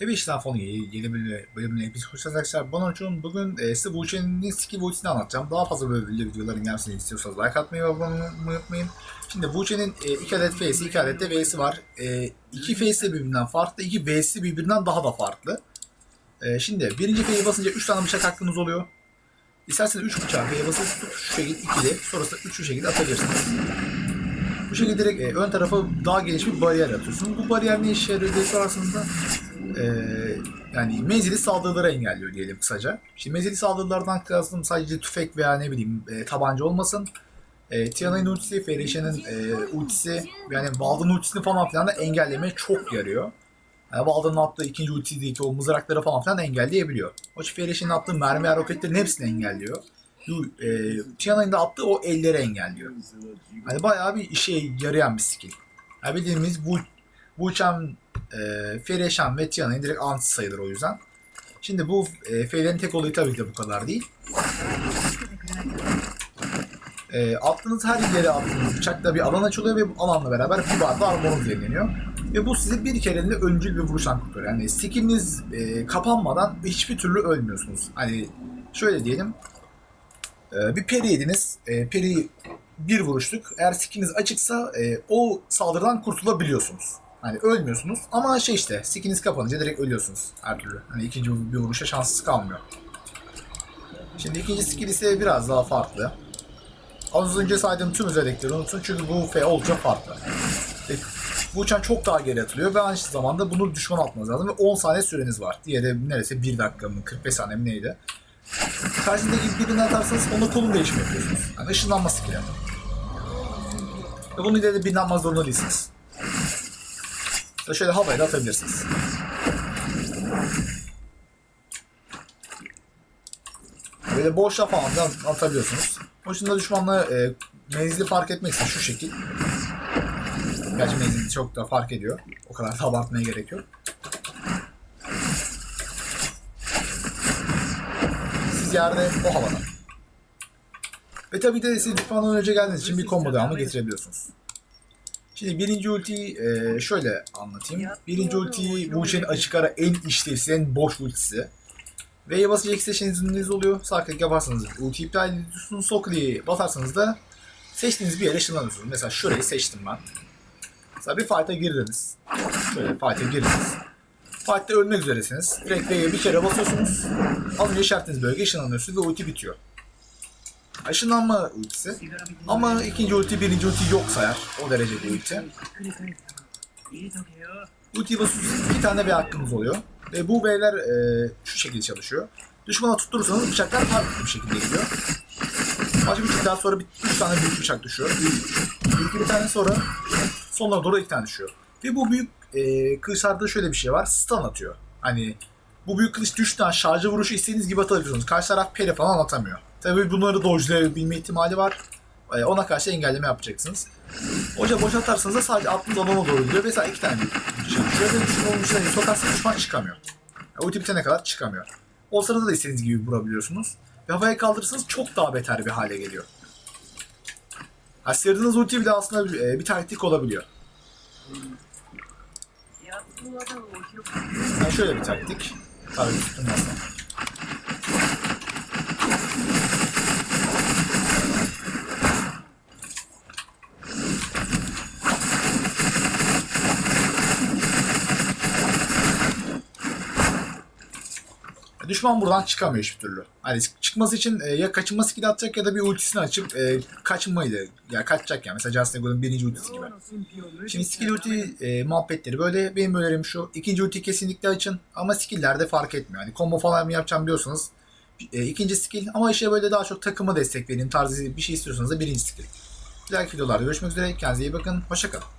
Evet işte Fonu yeni bölümüne, bölümüne hepiniz hoş geldiniz arkadaşlar. Ben Orçun. Bugün e, size uçağın skill ultisini anlatacağım. Daha fazla böyle videoların gelmesini istiyorsanız like atmayı ve abone olmayı unutmayın. Şimdi bu uçağın e, iki adet face'i, iki adet de V'si var. E, iki face de birbirinden farklı, iki V'si birbirinden daha da farklı. E, şimdi birinci F'ye basınca 3 tane bıçak hakkınız oluyor. İsterseniz 3 bıçağı F'ye basıp şu şekilde ikili, sonrasında üçlü şekilde atabilirsiniz. Bu şekilde direkt e, ön tarafa daha geniş bir bariyer atıyorsunuz. Bu bariyer ne işe yarıyor diye sorarsanız da e, yani menzili saldırıları engelliyor diyelim kısaca. Şimdi menzili saldırılardan kastım sadece tüfek veya ne bileyim e, tabanca olmasın. E, Tiana'nın ultisi, Ferişe'nin e, ultisi yani Valdan ultisini falan filan da engellemeye çok yarıyor. Yani Valdan'ın attığı ikinci ultideki o mızrakları falan filan engelleyebiliyor. O Ferişe'nin attığı mermi ve roketlerin hepsini engelliyor. E, Tiana'nın da attığı o elleri engelliyor. Hani bayağı bir işe yarayan bir skill. Yani bildiğimiz bu bu uçan e, Fereşan ve Tiana'nın direkt antisi sayılır o yüzden. Şimdi bu e, F'lerin tek olayı tabii ki de bu kadar değil. E, attığınız her yere attığınız bıçakta bir alan açılıyor ve bu alanla beraber bir barda armorunuz yenileniyor. Ve bu sizi bir kereliğine öncül bir vuruştan kurtarıyor. Yani skilliniz e, kapanmadan hiçbir türlü ölmüyorsunuz. Hani şöyle diyelim. E, bir peri yediniz. E, peri bir vuruşluk. Eğer skilliniz açıksa e, o saldırıdan kurtulabiliyorsunuz. Hani ölmüyorsunuz ama şey işte skilliniz kapanınca direkt ölüyorsunuz her türlü. Hani ikinci bir vuruşa şanssız kalmıyor. Şimdi ikinci skill ise biraz daha farklı. Az önce saydığım tüm özellikleri unutun çünkü bu F oldukça farklı. E, bu uçan çok daha geri atılıyor ve aynı zamanda bunu düşman atmanız lazım ve 10 saniye süreniz var. Diğeri neredeyse 1 dakika mı 45 saniye mi neydi? Karşısındaki birini atarsanız ona kolun değişimi yapıyorsunuz. Yani ışınlanma skill'i. Ve bunu ileride birini atmak zorunda değilsiniz. İşte şöyle havaya da atabilirsiniz. Böyle boşa falan da atabiliyorsunuz. Boşunda düşmanla e, menzili fark etmek için şu şekil. Gerçi menzili çok da fark ediyor. O kadar da abartmaya gerek yok. Siz yerde o havada. Ve tabii de siz düşmandan önce geldiğiniz için bir combo devamı getirebiliyorsunuz. Şimdi birinci ultiyi e, şöyle anlatayım. Birinci ultiyi bu uçağın açık ara en işlevsiz, en boş ultisi. V'ye basınca X seçeneğiniz oluyor. Sağ klik yaparsanız ulti iptal ediyorsunuz. Sol kliği basarsanız da seçtiğiniz bir yere ışınlanıyorsunuz. Mesela şurayı seçtim ben. Mesela bir fight'a girdiniz. Şöyle fight'a girdiniz. Fight'ta ölmek üzeresiniz. Direkt V'ye bir kere basıyorsunuz. Az önce işaretiniz bölge ışınlanıyorsunuz ve ulti bitiyor. Işınlanma ultisi. Ama ikinci ulti birinci ulti yok sayar. O derece bir ulti. Ultiyi basıyorsunuz. iki tane V hakkınız oluyor. Ve bu V'ler e, şu şekilde çalışıyor. Düşmana tutturursanız bıçaklar farklı bir şekilde gidiyor. Başka bir daha sonra bir, üç tane büyük bıçak düşüyor. Büyük bir tane sonra sonlara doğru iki tane düşüyor. Ve bu büyük e, kılıçlarda şöyle bir şey var. Stun atıyor. Hani bu büyük kılıç düştüğünden şarjı vuruşu istediğiniz gibi atabiliyorsunuz. Karşı taraf peri falan atamıyor. Tabii bunları dodge'layabilme ihtimali var. E, ona karşı engelleme yapacaksınız. Hoca boş atarsanız da sadece attığınız alana doğru gidiyor sadece iki tane şey düşüyor ve düşman ucuna sokarsanız düşman çıkamıyor. Yani ulti bitene kadar çıkamıyor. O sırada da istediğiniz gibi vurabiliyorsunuz. Ve havaya kaldırırsanız çok daha beter bir hale geliyor. Ha, sırdığınız ulti bile aslında bir, e, bir taktik olabiliyor. Yani şöyle bir taktik. Tabii. Düşman buradan çıkamıyor hiçbir türlü. Hani çıkması için e, ya kaçınma skill atacak ya da bir ultisini açıp e, kaçınmayla yani kaçacak yani. Mesela Justin Good'un birinci ultisi gibi. Şimdi skill ulti e, muhabbetleri böyle. Benim önerim şu. İkinci ulti kesinlikle açın ama skill'lerde fark etmiyor. Hani combo falan mı yapacağım diyorsanız e, ikinci skill ama işte böyle daha çok takıma destek vereyim tarzı bir şey istiyorsanız da birinci skill. Bir dahaki videolarda görüşmek üzere. Kendinize iyi bakın. Hoşçakalın.